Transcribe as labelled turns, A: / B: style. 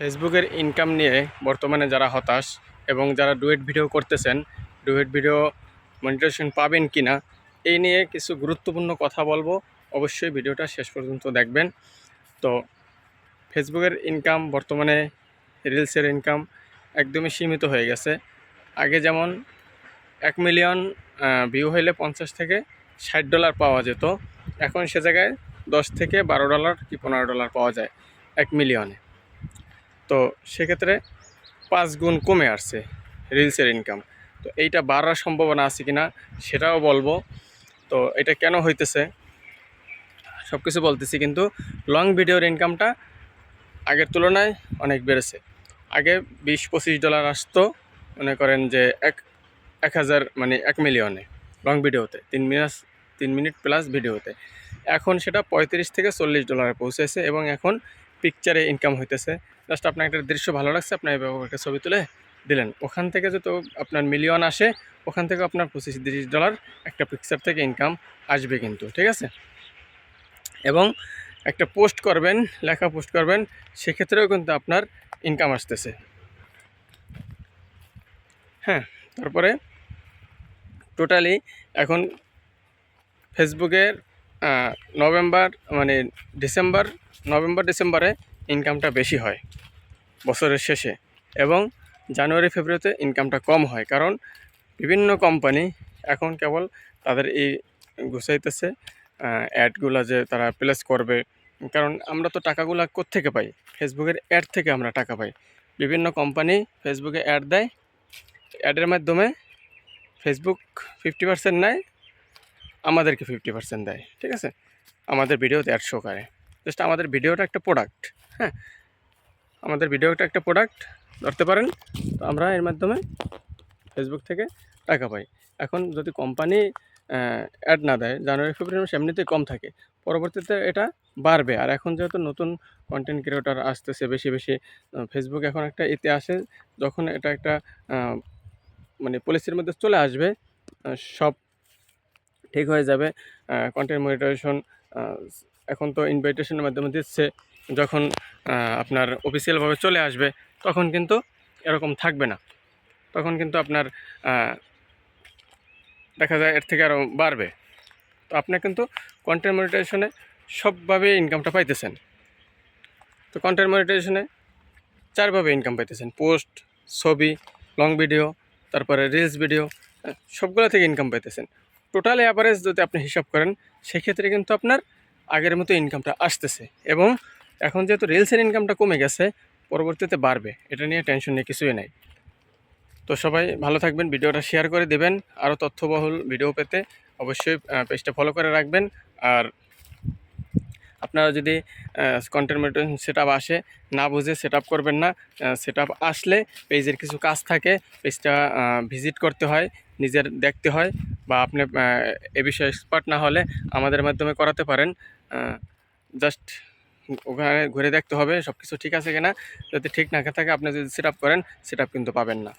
A: ফেসবুকের ইনকাম নিয়ে বর্তমানে যারা হতাশ এবং যারা ডুয়েট ভিডিও করতেছেন, ডুয়েট ভিডিও মনিটাইজেশন পাবেন কি না এই নিয়ে কিছু গুরুত্বপূর্ণ কথা বলব। অবশ্যই ভিডিওটা শেষ পর্যন্ত দেখবেন। তো ফেসবুকের ইনকাম বর্তমানে রিলসের ইনকাম একদমই সীমিত হয়ে গেছে। আগে যেমন এক মিলিয়ন ভিউ হইলে পঞ্চাশ থেকে ষাট ডলার পাওয়া যেত। এখন সে জায়গায় দশ থেকে বারো ডলার কি পনেরো ডলার পাওয়া যায় এক মিলিয়নে তো সেক্ষেত্রে পাঁচ গুণ কমে আসছে রিলসের ইনকাম তো এইটা বাড়ার সম্ভাবনা আছে কি না সেটাও বলব। তো এটা কেন হইতেছে? সব কিছু বলতেছি কিন্তু লং ভিডিওর ইনকামটা আগের তুলনায় অনেক বেড়েছে। আগে বিশ পঁচিশ ডলার আসতো, মনে করেন যে এক এক হাজার মানে এক মিলিয়নে লং ভিডিওতে তিন মিনিট তিন মিনিট প্লাস ভিডিওতে এখন সেটা পঁয়ত্রিশ থেকে চল্লিশ ডলারে পৌঁছেছে এবং এখন পিকচারে ইনকাম হইতেছে। জাস্ট আপনার একটা দৃশ্য ভালো লাগছে, আপনি এভাবে একটা ছবি তুলে দিলেন। ওখান থেকে যত আপনার মিলিয়ন আসে, ওখান থেকে আপনার পঁচিশ তিরিশ ডলার একটা পিকচার থেকে ইনকাম আসবে কিন্তু, ঠিক আছে? এবং একটা পোস্ট করবেন, লেখা পোস্ট করবেন, সেক্ষেত্রেও কিন্তু আপনার ইনকাম আসতেছে। হ্যাঁ তারপরে টোটালি এখন ফেসবুকের নভেম্বর মানে ডিসেম্বর, নভেম্বর, ডিসেম্বরে ইনকামটা বেশি হয় বছরের শেষে এবং জানুয়ারি, ফেব্রুয়ারিতে ইনকামটা কম হয় কারণ বিভিন্ন কোম্পানি এখন কেবল তাদের এই গুছাইতেছে অ্যাডগুলো যে তারা প্লেস করবে। কারণ আমরা তো টাকাগুলো কোত্থেকে পাই? ফেসবুকের অ্যাড থেকে আমরা টাকা পাই। বিভিন্ন কোম্পানি ফেসবুকে অ্যাড দেয়। অ্যাডের মাধ্যমে ফেসবুক ফিফটি পার্সেন্ট নেয়। আমাদেরকে ফিফটি পার্সেন্ট দেয়, ঠিক আছে? আমাদের ভিডিওতে অ্যাড শো করে। জাস্ট আমাদের ভিডিওটা একটা প্রোডাক্ট হ্যাঁ? আমাদের ভিডিওটা একটা প্রোডাক্ট ধরতে পারেন? তো আমরা এর মাধ্যমে ফেসবুক থেকে টাকা পাই। এখন যদি কোম্পানি অ্যাড না দেয়, জানুয়ারি, ফেব্রুয়ারি মাসে এমনিতেই কম থাকে। পরবর্তীতে এটা বাড়বে। আর এখন যেহেতু নতুন কন্টেন্ট ক্রিয়েটর আসতেছে বেশি বেশি ফেসবুক এখন একটা এতে আসে, যখন এটা একটা মানে পলিসির মধ্যে চলে আসবে সব ঠিক হয়ে যাবে। কন্টেন্ট মনিটাইজেশন এখন তো ইনভাইটেশনের মাধ্যমে দিচ্ছে। যখন আপনার অফিসিয়ালভাবে চলে আসবে, তখন কিন্তু এরকম থাকবে না। তখন কিন্তু আপনার দেখা যায় এর থেকে আরও বাড়বে। তো আপনি কিন্তু কন্টেন্ট মনিটাইজেশনে সবভাবে ইনকামটা পাইতেছেন। তো কন্টেন্ট মনিটাইজেশনে চারভাবে ইনকাম পাইতেছেন। পোস্ট ছবি লং ভিডিও তারপরে রিলস ভিডিও সবগুলো থেকে ইনকাম পাইতেছেন। টোটাল অ্যাভারেজ যদি আপনি হিসাব করেন, সেক্ষেত্রে কিন্তু আপনার আগের মতো ইনকামটা আসতেছে এবং এখন যেহেতু রিলসের ইনকামটা কমে গেছে, পরবর্তীতে বাড়বে। এটা নিয়ে টেনশন নিয়ে কিছুই নাই। তো সবাই ভালো থাকবেন, ভিডিওটা শেয়ার করে দেবেন। আরও তথ্যবহুল ভিডিও পেতে অবশ্যই পেজটা ফলো করে রাখবেন। আর আপনারা যদি কন্টেন্ট মেটেরিয়াল সেট আসে, না বুঝে সেট করবেন না সেট আসলে পেজের কিছু কাজ থাকে পেজটা ভিজিট করতে হয়, নিজের দেখতে হয়। বা আপনি এ বিষয়ে এক্সপার্ট না হলে আমাদের মাধ্যমে করাতে পারেন। জাস্ট ওখানে ঘুরে দেখতে হবে সব কিছু ঠিক আছে কিনা। যদি ঠিক না থাকে, আপনি যদি সেট করেন সেট কিন্তু পাবেন না।